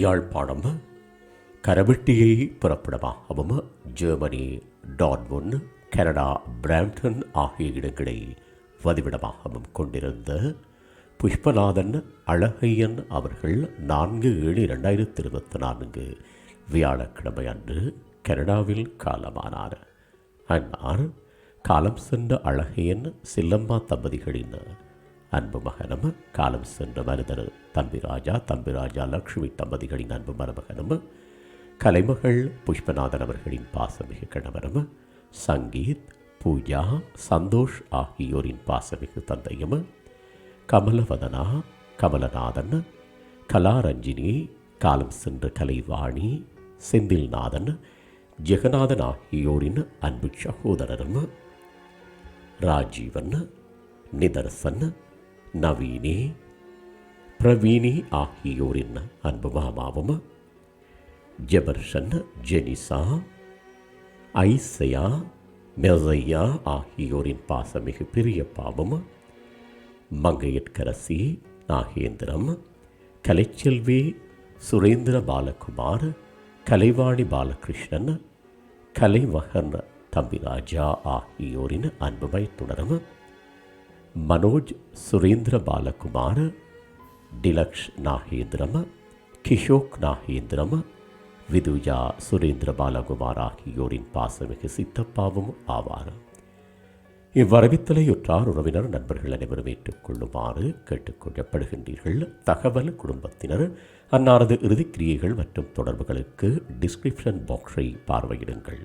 யாழ்ப்பாணம் கரவெட்டியை புறப்படமாகவும் ஜெர்மனி டான்முன் கனடா பிராம்டன் ஆகிய இடங்களை வதிவிடமாகவும் கொண்டிருந்த புஷ்பநாதன் அழகையன் அவர்கள் நான்கு ஏழு இரண்டாயிரத்தி இருபத்தி நான்கு வியாழக்கிழமை அன்று கனடாவில் காலமானார். அன்னார் காலம் சென்ற அழகையன் சில்லம்மா தம்பதிகளின் அன்பு மகனும் காலம் சென்ற மருதர் தம்பிராஜா தம்பிராஜா லக்ஷ்மி தம்பதிகளின் அன்பு மருமகனும் கலைமகள் புஷ்பநாதன் அவர்களின் பாசமிகு கணவரும் சங்கீத் பூஜா சந்தோஷ் ஆகியோரின் பாசமிகு தந்தையும் கமலவதனா கமலநாதன் கலாரஞ்சினி காலம் சென்ற கலைவாணி செந்தில்நாதன் ஜெகநாதன் ஆகியோரின் அன்பு சகோதரரும் ராஜீவன் நிதர்சன் நவீனி பிரவீனி ஆகியோரின் அன்பு மாமாவும் ஜெபர்ஷன் ஜெனிசா ஐசையா மெசையா ஆகியோரின் பாசமிகு பிரியப்பாவும் மங்கையட்கரசி நாகேந்திரம் கலைச்செல்வி சுரேந்திர பாலகுமார் கலைவாணி பாலகிருஷ்ணன் கலைமகன் தம்பிராஜா ஆகியோரின் அன்புமை தொடரும் மனோஜ் சுரேந்திர பாலகுமார் டிலக்ஷ் நாகேந்திரம் கிஷோக் நாகேந்திரம் விதுஜா சுரேந்திர பாலகுமார் ஆகியோரின் பாசமிகு சித்தப்பாவும் ஆவார் இவ்வரவித்தலையுற்றார் உறவினர் நண்பர்கள் அனைவரும் ஏற்றுக்கொள்ளுமாறு கேட்டுக்கொள்ளப்படுகின்றீர்கள் தகவல் குடும்பத்தினர் அன்னாரது இறுதிக்கிரியைகள் மற்றும் தொடர்புகளுக்கு டிஸ்கிரிப்ஷன் பாக்ஸை பார்வையிடுங்கள்